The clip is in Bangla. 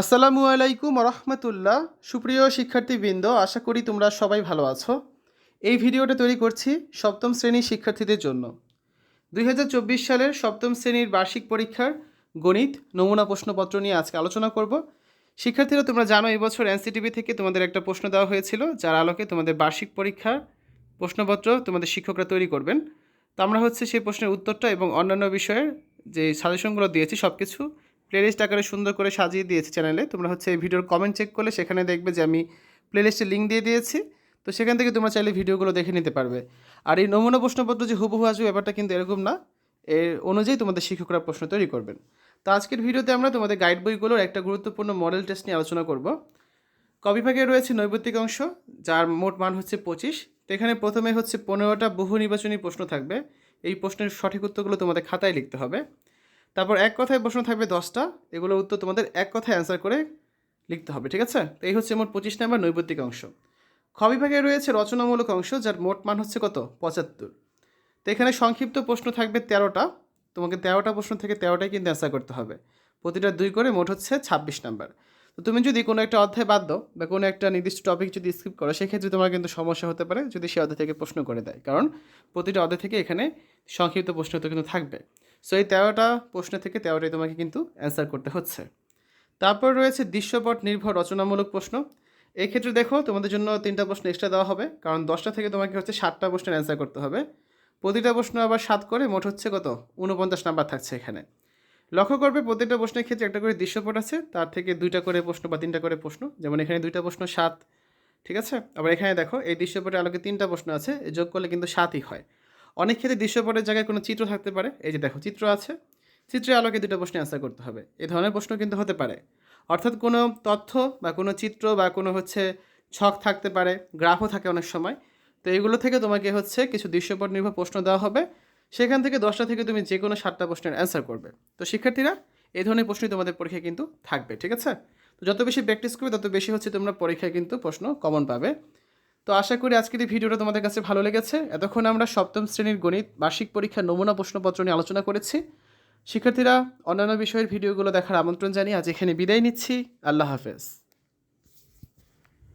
আসসালামু আলাইকুম রহমতুল্লাহ সুপ্রিয় শিক্ষার্থীবৃন্দ, আশা করি তোমরা সবাই ভালো আছো। এই ভিডিওটা তৈরি করছি সপ্তম শ্রেণির শিক্ষার্থীদের জন্য। দুই হাজার চব্বিশ সালের সপ্তম শ্রেণির বার্ষিক পরীক্ষার গণিত নমুনা প্রশ্নপত্র নিয়ে আজকে আলোচনা করব। শিক্ষার্থীরা, তোমরা জানো এবছর এনসিটিভি থেকে তোমাদের একটা প্রশ্ন দেওয়া হয়েছিল, যার আলোকে তোমাদের বার্ষিক পরীক্ষার প্রশ্নপত্র তোমাদের শিক্ষকরা তৈরি করবেন। তো আমরা হচ্ছে সেই প্রশ্নের উত্তরটা এবং অন্যান্য বিষয়ের যে সাজেশনগুলো দিয়েছি সব কিছু প্লেলিস্ট আকারে সুন্দর করে সাজিয়ে দিয়েছি চ্যানেলে তোমরা হচ্ছে এই ভিডিওর কমেন্ট চেক করলে সেখানে দেখবে যে আমি প্লেলিস্টের লিঙ্ক দিয়ে দিয়েছি। তো সেখান থেকে তোমরা চাইলে ভিডিওগুলো দেখে নিতে পারবে। আর এই নমুনা প্রশ্নপত্র যে হুবহু আসবে ব্যাপারটা কিন্তু এরকম না। এর অনুযায়ী তোমাদের শিক্ষকরা প্রশ্ন তৈরি করবেন। তো আজকের ভিডিওতে আমরা তোমাদের গাইড বইগুলোর একটা গুরুত্বপূর্ণ মডেল টেস্ট নিয়ে আলোচনা করব। কবিভাগে রয়েছে নৈবত্তিক অংশ, যার মোট মান হচ্ছে পঁচিশ। তো এখানে প্রথমে হচ্ছে পনেরোটা বহু নির্বাচনী প্রশ্ন থাকবে। এই প্রশ্নের সঠিক উত্তরগুলো তোমাদের খাতায় লিখতে হবে। তারপর এক কথায় প্রশ্ন থাকবে দশটা। এগুলোর উত্তর তোমাদের এক কথায় অ্যান্সার করে লিখতে হবে, ঠিক আছে? তো এই হচ্ছে মোট পঁচিশ নম্বর নৈবত্তিক অংশ। খ বিভাগে রয়েছে রচনামূলক অংশ, যার মোট মান হচ্ছে কত? পঁচাত্তর। তো এখানে সংক্ষিপ্ত প্রশ্ন থাকবে তেরোটা। তোমাকে তেরোটা প্রশ্ন থেকে তেরোটাই কিন্তু অ্যান্সার করতে হবে। প্রতিটা দুই করে মোট হচ্ছে ছাব্বিশ নাম্বার। তো তুমি যদি কোনো একটা অধ্যায় বাদ দাও বা কোনো একটা নির্দিষ্ট টপিক যদি স্কিপ করো, সেক্ষেত্রে তোমার কিন্তু সমস্যা হতে পারে যদি সে অধ্যায় থেকে প্রশ্ন করে দেয়। কারণ প্রতিটা অধ্যায় থেকে এখানে সংক্ষিপ্ত প্রশ্ন তো কিন্তু থাকবে। সো এই তেরোটা প্রশ্ন থেকে তেরোটাই তোমাকে কিন্তু অ্যান্সার করতে হচ্ছে। তারপর রয়েছে দৃশ্যপট নির্ভর রচনামূলক প্রশ্ন। এই ক্ষেত্রে দেখো, তোমাদের জন্য তিনটা প্রশ্ন এক্সট্রা দেওয়া হবে, কারণ দশটা থেকে তোমাকে হচ্ছে সাতটা প্রশ্নের অ্যান্সার করতে হবে। প্রতিটা প্রশ্ন আবার সাত করে, মোট হচ্ছে কত? উনপঞ্চাশ নাম্বার থাকছে এখানে। লক্ষ্য করবে, প্রত্যেকটা প্রশ্নের ক্ষেত্রে একটা করে দৃশ্যপট আছে, তার থেকে দুইটা করে প্রশ্ন বা তিনটা করে প্রশ্ন। যেমন এখানে দুইটা প্রশ্ন সাত, ঠিক আছে? আবার এখানে দেখো, এই দৃশ্যপটের আলোকে তিনটা প্রশ্ন আছে, যোগ করলে কিন্তু সাতই হয়। অনেক ক্ষেত্রে দৃশ্যপটের জায়গায় কোনো চিত্র থাকতে পারে। এই যে দেখো, চিত্র আছে। চিত্রের আলোকে দুটো প্রশ্নে অ্যান্সার করতে হবে। এ ধরনের প্রশ্ন কিন্তু হতে পারে। অর্থাৎ কোনো তথ্য বা কোনো চিত্র বা কোনো হচ্ছে ছক থাকতে পারে গ্রাফও থাকে অনেক সময়। তো এগুলো থেকে তোমাকে হচ্ছে কিছু দৃশ্যপট নির্ভর প্রশ্ন দেওয়া হবে। সেখান থেকে দশটা থেকে তুমি যে কোনো সাতটা প্রশ্নের অ্যান্সার করবে। তো শিক্ষার্থীরা, এই ধরনের প্রশ্নই তোমাদের পরীক্ষায় কিন্তু থাকবে, ঠিক আছে? তো যত বেশি প্র্যাকটিস করবে, তত বেশি হচ্ছে তোমরা পরীক্ষায় কিন্তু প্রশ্ন কমন পাবে। তো আশা করি আজকের এই ভিডিওটা তোমাদের কাছে ভালো লেগেছে। এতক্ষণ আমরা সপ্তম শ্রেণির গণিত, বার্ষিক পরীক্ষার নমুনা প্রশ্নপত্র নিয়ে আলোচনা করেছি। শিক্ষার্থীরা, অন্যান্য বিষয়ের ভিডিওগুলো দেখার আমন্ত্রণ জানিয়ে আজ এখানে বিদায় নিচ্ছি। আল্লাহ হাফেজ।